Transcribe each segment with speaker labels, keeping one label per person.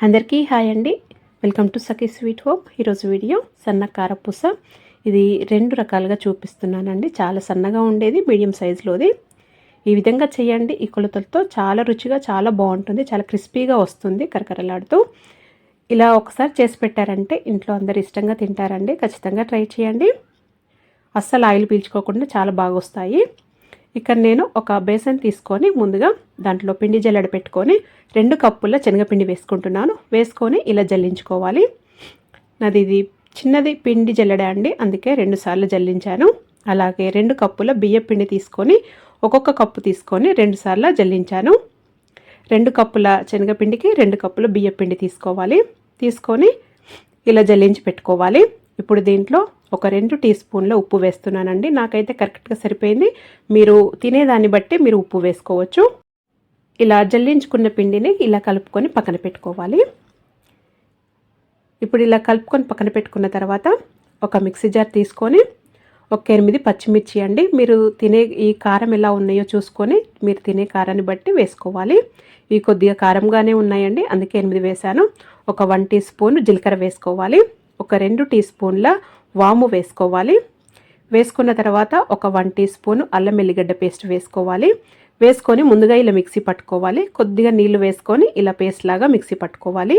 Speaker 1: అందరికీ హాయ్ అండి. Welcome to Sakhi sweet hope ఈరోజు వీడియో సన్న కారపూస. ఇది రెండు రకాలుగా చూపిస్తున్నానండి. చాలా సన్నగా ఉండేది మీడియం సైజులోది. ఈ విధంగా చేయండి. ఈ కొలతలతో చాలా రుచిగా చాలా బాగుంటుంది. చాలా క్రిస్పీగా వస్తుంది కరకరలాడుతూ. ఇలా ఒకసారి చేసి పెట్టారంటే ఇంట్లో అందరు ఇష్టంగా తింటారండి. ఖచ్చితంగా ట్రై చేయండి. అస్సలు ఆయిల్ పీల్చుకోకుండా చాలా బాగా వస్తాయి ఇక్కడ నేను ఒక బేసన్ తీసుకొని ముందుగా దాంట్లో పిండి జల్లెడ పెట్టుకొని రెండు కప్పుల శనగపిండి వేసుకుంటున్నాను. వేసుకొని ఇలా జల్లించుకోవాలి. నాది ఇది చిన్నది పిండి జల్లెడ అండి. అందుకే రెండు సార్లు జల్లించాను. అలాగే రెండు కప్పుల బియ్య పిండి తీసుకొని ఒక్కొక్క కప్పు తీసుకొని రెండు సార్లు జల్లించాను. రెండు కప్పుల శనగపిండికి రెండు కప్పుల బియ్య పిండి తీసుకోవాలి. తీసుకొని ఇలా జల్లించి పెట్టుకోవాలి. ఇప్పుడు దీంట్లో ఒక రెండు టీ స్పూన్ల ఉప్పు వేస్తున్నానండి. నాకైతే కరెక్ట్గా సరిపోయింది. మీరు తినేదాన్ని బట్టి మీరు ఉప్పు వేసుకోవచ్చు. ఇలా జల్లించుకున్న పిండిని ఇలా కలుపుకొని పక్కన పెట్టుకోవాలి. ఇప్పుడు ఇలా కలుపుకొని పక్కన పెట్టుకున్న తర్వాత ఒక మిక్సీ జార్ తీసుకొని ఒక ఎనిమిది పచ్చిమిర్చి అండి. మీరు తినే ఈ కారం ఎలా ఉన్నాయో చూసుకొని మీరు తినే కారాన్ని బట్టి వేసుకోవాలి. ఈ కొద్దిగా కారంగానే ఉన్నాయండి. అందుకే ఎనిమిది వేశాను. ఒక వన్ టీ స్పూన్ జీలకర్ర వేసుకోవాలి. ఒక రెండు టీ స్పూన్ల వాము వేసుకోవాలి. వేసుకున్న తర్వాత ఒక వన్ టీ స్పూన్ అల్లం ఎల్లిగడ్డ పేస్ట్ వేసుకోవాలి. వేసుకొని ముందుగా ఇలా మిక్సీ పట్టుకోవాలి. కొద్దిగా నీళ్ళు వేసుకొని ఇలా పేస్ట్ లాగా మిక్సీ పట్టుకోవాలి.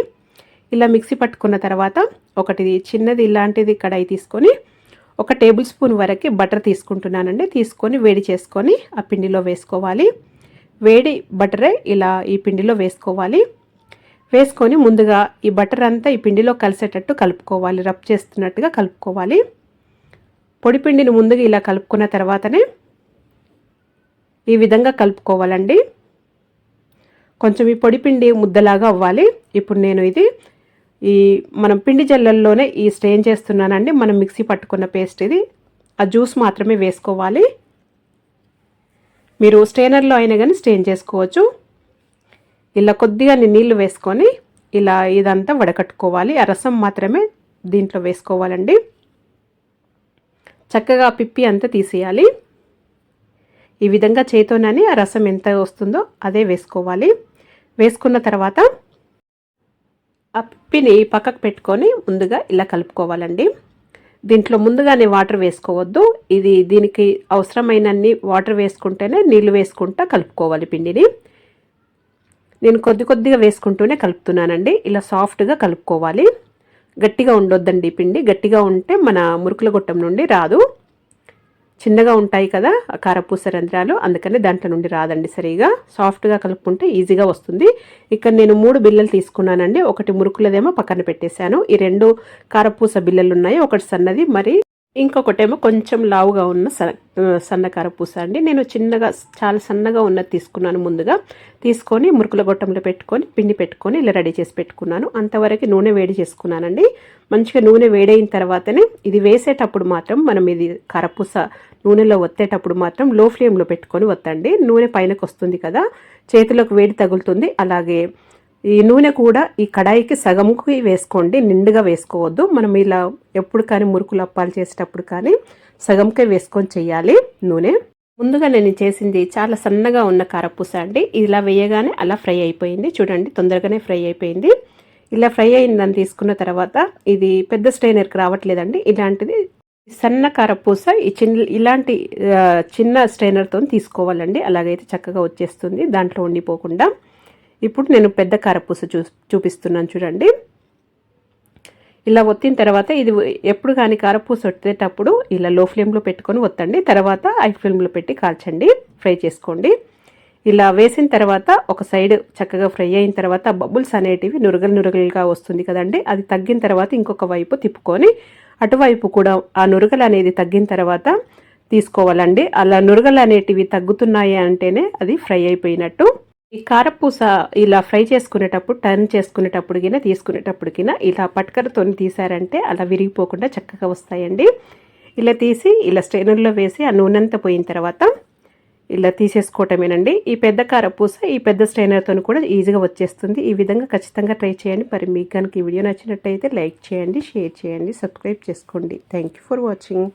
Speaker 1: ఇలా మిక్సీ పట్టుకున్న తర్వాత ఒకటి చిన్నది ఇలాంటిది కడాయి తీసుకొని ఒక టేబుల్ స్పూన్ వరకు బటర్ తీసుకుంటున్నానండి. తీసుకొని వేడి చేసుకొని ఆ పిండిలో వేసుకోవాలి. వేడి బటరే ఇలా ఈ పిండిలో వేసుకోవాలి. వేసుకొని ముందుగా ఈ బటర్ అంతా ఈ పిండిలో కలిసేటట్టు కలుపుకోవాలి. రబ్ చేస్తున్నట్టుగా కలుపుకోవాలి. పొడి పిండిని ముందుగా ఇలా కలుపుకున్న తర్వాతనే ఈ విధంగా కలుపుకోవాలండి. కొంచెం ఈ పొడి పిండి ముద్దలాగా అవ్వాలి. ఇప్పుడు నేను ఇది ఈ మనం పిండి జల్లల్లోనే ఈ స్ట్రెయిన్ చేస్తున్నానండి. మనం మిక్సీ పట్టుకున్న పేస్ట్ ఇది. ఆ జ్యూస్ మాత్రమే వేసుకోవాలి. మీరు స్ట్రెయినర్లో అయినా కానీ స్ట్రెయిన్ చేసుకోవచ్చు. ఇలా కొద్దిగా నీళ్ళు వేసుకొని ఇలా ఇదంతా వడకట్టుకోవాలి. ఆ రసం మాత్రమే దీంట్లో వేసుకోవాలండి. చక్కగా పిప్పి అంతా తీసేయాలి. ఈ విధంగా చేతోనని ఆ రసం ఎంత వస్తుందో అదే వేసుకోవాలి. వేసుకున్న తర్వాత ఆ పిప్పిని పక్కకు పెట్టుకొని ముందుగా ఇలా కలుపుకోవాలండి. దీంట్లో ముందుగానే వాటర్ వేసుకోవద్దు. ఇది దీనికి అవసరమైనన్ని వాటర్ వేసుకుంటేనే నీళ్ళు వేసుకుంటా కలుపుకోవాలి పిండిని. నేను కొద్ది కొద్దిగా వేసుకుంటూనే కలుపుతున్నానండి. ఇలా సాఫ్ట్గా కలుపుకోవాలి. గట్టిగా ఉండొద్దండి పిండి. గట్టిగా ఉంటే మన మురుకుల గొట్టం నుండి రాదు. చిన్నగా ఉంటాయి కదా కారపూస రంధ్రాలు అందుకని దాంట్లో నుండి రాదండి సరిగా. సాఫ్ట్గా కలుపుకుంటే ఈజీగా వస్తుంది. ఇక్కడ నేను మూడు బిల్లలు తీసుకున్నానండి. ఒకటి మురుకులదేమో పక్కన పెట్టేశాను. ఈ రెండు కారపూస బిల్లలు ఉన్నాయి ఒకటి సన్నది మరి ఇంకొకటేమో కొంచెం లావుగా ఉన్న సన్నకార పూస అండి. నేను చిన్నగా చాలా సన్నగా ఉన్నది తీసుకున్నాను ముందుగా. తీసుకొని మురుకుల గొట్టంలో పెట్టుకొని పిండి పెట్టుకొని ఇలా రెడీ చేసి పెట్టుకున్నాను. అంతవరకు నూనె వేడి చేసుకున్నానండి. మంచిగా నూనె వేడైన తర్వాతనే ఇది వేసేటప్పుడు మాత్రం మనం ఇది కరపూస నూనెలో ఒత్తేటప్పుడు మాత్రం లో ఫ్లేమ్లో పెట్టుకొని వత్తండి నూనె పైనకు వస్తుంది కదా చేతిలోకి వేడి తగులుతుంది. అలాగే ఈ నూనె కూడా ఈ కడాయికి సగంకి వేసుకోండి నిండుగా వేసుకోవద్దు. మనం ఇలా ఎప్పుడు కానీ మురుకులు అప్పాలు చేసేటప్పుడు కానీ సగంకే వేసుకొని చేయాలి నూనె. ముందుగా నేను చేసింది చాలా సన్నగా ఉన్న కారపూస అండి. ఇలా వేయగానే అలా ఫ్రై అయిపోయింది. చూడండి తొందరగానే ఫ్రై అయిపోయింది. ఇలా ఫ్రై అయిందని తీసుకున్న తర్వాత ఇది పెద్ద స్ట్రైనర్కి రావట్లేదండి. ఇలాంటిది సన్న కారపూస ఈ చిన్న ఇలాంటి చిన్న స్ట్రైనర్తో తీసుకోవాలండి. అలాగైతే చక్కగా వచ్చేస్తుంది దాంట్లో ఉండిపోకుండా. ఇప్పుడు నేను పెద్ద కారపూస చూ చూపిస్తున్నాను చూడండి. ఇలా ఒత్తిన తర్వాత ఇది ఎప్పుడు కానీ కారపూస వట్టేటప్పుడు ఇలా లో ఫ్లేమ్లో పెట్టుకొని ఒత్తండి. తర్వాత హై ఫ్లేమ్లో పెట్టి కాల్చండి. ఫ్రై చేసుకోండి. ఇలా వేసిన తర్వాత ఒక సైడ్ చక్కగా ఫ్రై అయిన తర్వాత బబుల్స్ అనేటివి నురగలు నురగలుగా వస్తుంది కదండి. అది తగ్గిన తర్వాత ఇంకొక వైపు తిప్పుకొని అటువైపు కూడా ఆ నురగలు అనేది తగ్గిన తర్వాత తీసుకోవాలండి. అలా నురగలు అనేటివి తగ్గుతున్నాయి అంటేనే అది ఫ్రై అయిపోయినట్టు. ఈ కారపూస ఇలా ఫ్రై చేసుకునేటప్పుడు టర్న్ చేసుకునేటప్పుడు కింద తీసుకునేటప్పుడు కింద ఇలా పట్కరతో తీసారంటే అలా విరిగిపోకుండా చక్కగా వస్తాయండి. ఇలా తీసి ఇలా స్ట్రైనర్లో వేసి ఆ నూనెంతా పోయిన తర్వాత ఇలా తీసేసుకోవటమేనండి. ఈ పెద్ద కారపూస ఈ పెద్ద స్ట్రైనర్తో కూడా ఈజీగా వచ్చేస్తుంది. ఈ విధంగా ఖచ్చితంగా ట్రై చేయండి. మరి మీకు కనుక ఈ వీడియో నచ్చినట్టయితే లైక్ చేయండి షేర్ చేయండి సబ్స్క్రైబ్ చేసుకోండి. Thank for watching.